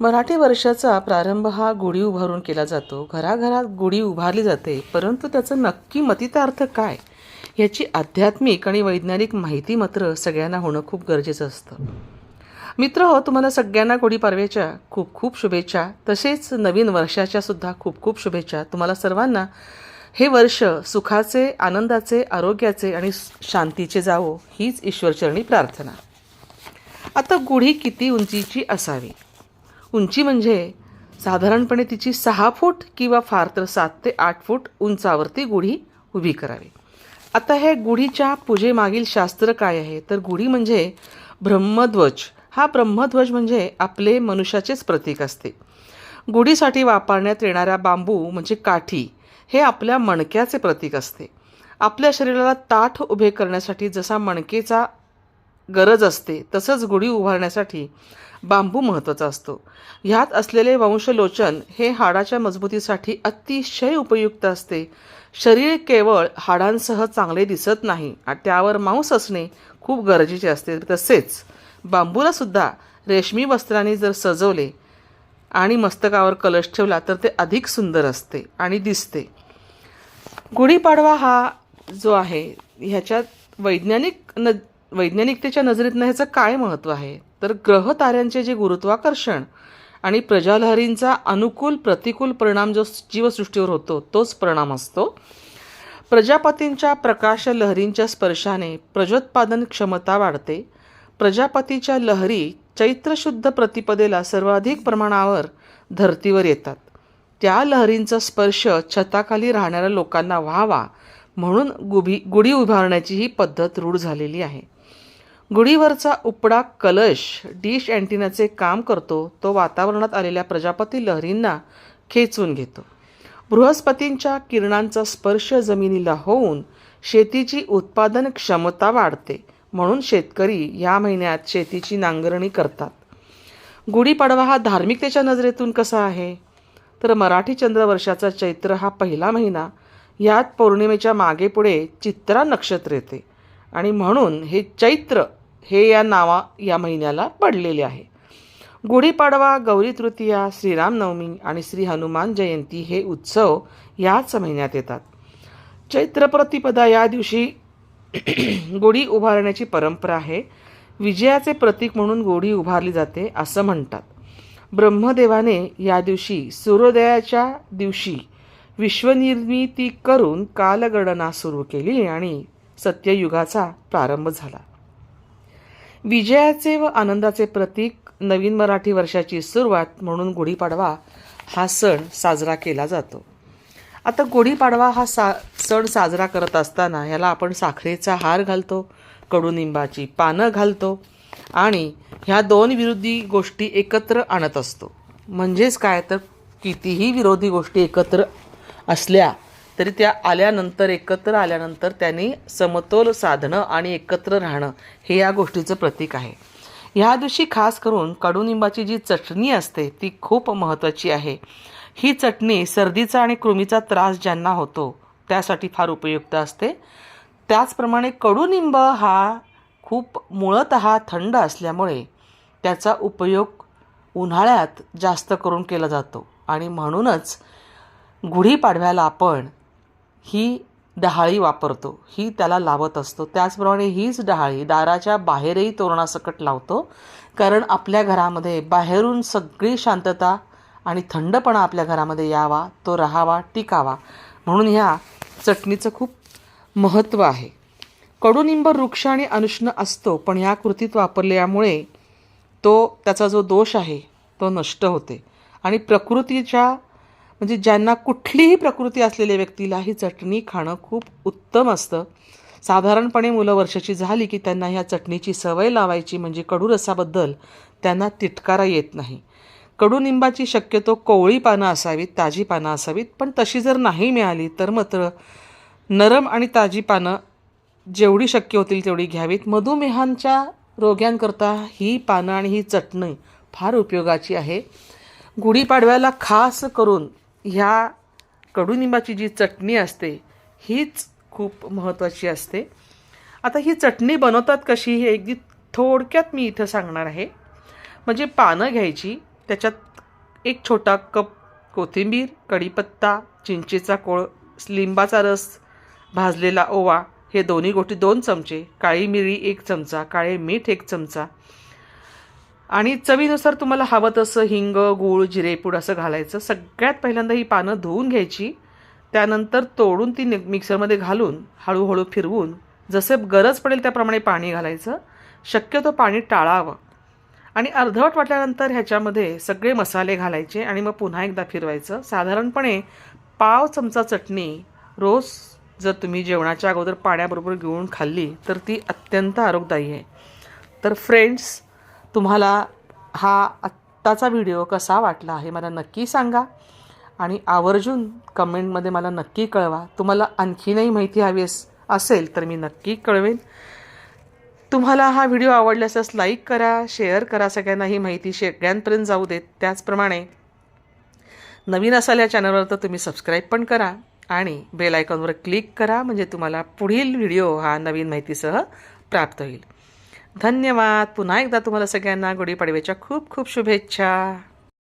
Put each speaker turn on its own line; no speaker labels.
मराठी वर्षाचा प्रारंभ हा गुढी उभारून केला जातो. घराघरात गुढी उभारली जाते. परंतु त्याचं नक्की मतितार्थ काय? याची आध्यात्मिक आणि वैज्ञानिक माहिती मात्र सगळ्यांना होणं खूप गरजेचं असतं. मित्र हो तुम्हाला सगळ्यांना गुढीपाडव्याच्या खूप खूप शुभेच्छा. तसेच नवीन वर्षाच्या सुद्धा खूप खूप शुभेच्छा. तुम्हाला सर्वांना हे वर्ष सुखाचे आनंदाचे आरोग्याचे आणि शांतीचे जावो हीच ईश्वरचरणी प्रार्थना. आता गुढी किती उंचीची असावी? उंची म्हणजे साधारणपणे तिची सहा फूट किंवा फार तर सात ते आठ फूट उंचावरती गुढी उभी करावी. आता हे गुढीच्या पूजेमागील शास्त्र काय आहे? तर गुढी म्हणजे ब्रह्मध्वज. हा ब्रह्मध्वज म्हणजे आपले मनुष्याचेच प्रतीक असते. गुढीसाठी वापरण्यात येणाऱ्या बांबू म्हणजे काठी हे आपल्या मणक्याचे प्रतीक असते. आपल्या शरीराला ताठ उभे करण्यासाठी जसा मणकेचा गरज असते तसंच गुढी उभारण्यासाठी बांबू महत्त्वाचा असतो. ह्यात असलेले वंशलोचन हे हाडाच्या मजबूतीसाठी अतिशय उपयुक्त असते. शरीर केवळ हाडांसह चांगले दिसत नाही आणि त्यावर मांस असणे खूप गरजेचे असते. तसेच बांबूला सुद्धा रेशमी वस्त्राने जर सजवले आणि मस्तकावर कलश ठेवला तर ते अधिक सुंदर असते आणि दिसते. गुढीपाडवा हा जो आहे ह्याच्यात वैज्ञानिक न वैज्ञानिकतेच्या नजरेतनं ह्याचं काय महत्त्व आहे? तर ग्रह ताऱ्यांचे जे गुरुत्वाकर्षण आणि प्रजालहरींचा अनुकूल प्रतिकूल परिणाम जो जीवसृष्टीवर होतो तोच परिणाम असतो. प्रजापतींच्या प्रकाश लहरींच्या स्पर्शाने प्रजोत्पादन क्षमता वाढते. प्रजापतीच्या लहरी चैत्रशुद्ध प्रतिपदेला सर्वाधिक प्रमाणावर धर्तीवर येतात. त्या लहरींचा स्पर्श छताखाली राहणाऱ्या लोकांना व्हावा म्हणून गुभी गुढी उभारण्याची ही पद्धत रूढ झालेली आहे. गुढीवरचा उपडा कलश डिश अँटिनाचे काम करतो तो वातावरणात आलेल्या प्रजापती लहरींना खेचून घेतो. बृहस्पतींच्या किरणांचा स्पर्श जमिनीला होऊन शेतीची उत्पादन क्षमता वाढते म्हणून शेतकरी या महिन्यात शेतीची नांगरणी करतात. गुढीपाडवा हा धार्मिकतेच्या नजरेतून कसा आहे? तर मराठी चंद्रवर्षाचा चैत्र हा पहिला महिना यात पौर्णिमेच्या मागेपुढे चित्रा नक्षत्र येते. आणि म्हणून हे चैत्र हे या नावा या महिन्याला पडलेले आहे. गुढीपाडवा गौरी तृतीया श्रीरामनवमी आणि श्री हनुमान जयंती हे उत्सव याच महिन्यात येतात. चैत्र प्रतिपदा या दिवशी गुढी उभारण्याची परंपरा आहे. विजयाचे प्रतीक म्हणून गुढी उभारली जाते असं म्हणतात. ब्रह्मदेवाने या दिवशी सूर्योदयाच्या दिवशी विश्वनिर्मिती करून कालगणना सुरू केली आणि सत्ययुगाचा प्रारंभ झाला. विजयाचे व आनंदाचे प्रतीक नवीन मराठी वर्षाची सुरुवात म्हणून गुढीपाडवा हा सण साजरा केला जातो. आता गुढीपाडवा हा सा सण साजरा करत असताना ह्याला आपण साखरेचा हार घालतो कडुनिंबाची पानं घालतो आणि ह्या दोन विरोधी गोष्टी एकत्र आणत असतो. म्हणजेच काय? तर कितीही विरोधी गोष्टी एकत्र असल्या तरी त्या आल्यानंतर एकत्र आल्यानंतर त्यांनी समतोल साधणं आणि एकत्र राहणं हे या गोष्टीचं प्रतीक आहे. ह्या दिवशी खास करून कडुनिंबाची जी चटणी असते ती खूप महत्त्वाची आहे. ही चटणी सर्दीचा आणि कृमीचा त्रास ज्यांना होतो त्यासाठी फार उपयुक्त असते. त्याचप्रमाणे कडुनिंब हा खूप मुळत थंड असल्यामुळे त्याचा उपयोग उन्हाळ्यात जास्त करून केला जातो. आणि म्हणूनच गुढीपाडव्याला आपण ही डहाळी वापरतो ही त्याला लावत असतो. त्याचप्रमाणे हीच डहाळी दाराच्या बाहेरही तोरणासकट लावतो कारण आपल्या घरामध्ये बाहेरून सगळी शांतता आणि थंडपणा आपल्या घरामध्ये यावा तो राहावा टिकावा. म्हणून ह्या चटणीचं खूप महत्त्व आहे. कडुनिंब वृक्ष आणि अनुष्ण असतो पण ह्या कृतीत वापरल्यामुळे तो त्याचा जो दोष आहे तो नष्ट होते. आणि प्रकृतीच्या म्हणजे ज्यांना कुठलीही प्रकृती असलेल्या व्यक्तीला ही चटणी खाणं खूप उत्तम असतं. साधारणपणे मुलं वर्षाची झाली की त्यांना ह्या चटणीची सवय लावायची म्हणजे कडू रसाबद्दल त्यांना तिटकारा येत नाही. कडुनिंबाची शक्यतो कोवळी पानं असावीत ताजी पानं असावीत पण तशी जर नाही मिळाली तर मात्र नरम आणि ताजी पानं जेवढी शक्य होतील तेवढी घ्यावीत. मधुमेहांच्या रोग्यांकरता ही पानं आणि ही चटणी फार उपयोगाची आहे. गुढीपाडव्याला खास करून ह्या कडुनिंबाची जी चटणी असते हीच खूप महत्त्वाची असते. आता ही चटणी बनवतात कशी हे अगदी थोडक्यात मी इथं सांगणार आहे. म्हणजे पानं घ्यायची त्याच्यात एक छोटा कप कोथिंबीर कढीपत्ता चिंचेचा कोळ लिंबाचा रस भाजलेला ओवा हे दोन्ही गोष्टी दोन चमचे काळी मिरी एक चमचा काळे मीठ एक चमचा आणि चवीनुसार तुम्हाला हवं तसं हिंग गूळ जिरेपूड असं घालायचं. सगळ्यात पहिल्यांदा ही पानं धुवून घ्यायची. त्यानंतर तोडून ती मिक्सरमध्ये घालून हळूहळू फिरवून जसे गरज पडेल त्याप्रमाणे पाणी घालायचं. शक्यतो पाणी टाळावं. आणि अर्धवट वाटल्यानंतर ह्याच्यामध्ये सगळे मसाले घालायचे आणि मग पुन्हा एकदा फिरवायचं. साधारणपणे पाव चमचा चटणी रोज जर तुम्ही जेवणाच्या अगोदर पाण्याबरोबर घेऊन खाल्ली तर ती अत्यंत आरोग्यदायी आहे. तर फ्रेंड्स तुम्हाला हा आत्ताचा व्हिडिओ कसा वाटला हे मला नक्की सांगा. आणि आवर्जून कमेंटमध्ये मला नक्की कळवा. तुम्हाला आणखीनही माहिती हवी अस- असेल तर मी नक्की कळवेन. तुम्हाला हा व्हिडिओ आवडला असल्यास लाईक करा शेअर करा सगळ्यांना ही माहिती सगळ्यांपर्यंत जाऊ देत. त्याचप्रमाणे नवीन असाल या चॅनलवर तर तुम्ही सबस्क्राईब पण करा आणि बेल आयकॉनवर क्लिक करा म्हणजे तुम्हाला पुढील व्हिडिओ हा नवीन माहितीसह प्राप्त होईल. धन्यवाद. पुन्हा एकदा तुम्हाला सगळ्यांना गुढीपाडव्याच्या खूप खूप शुभेच्छा.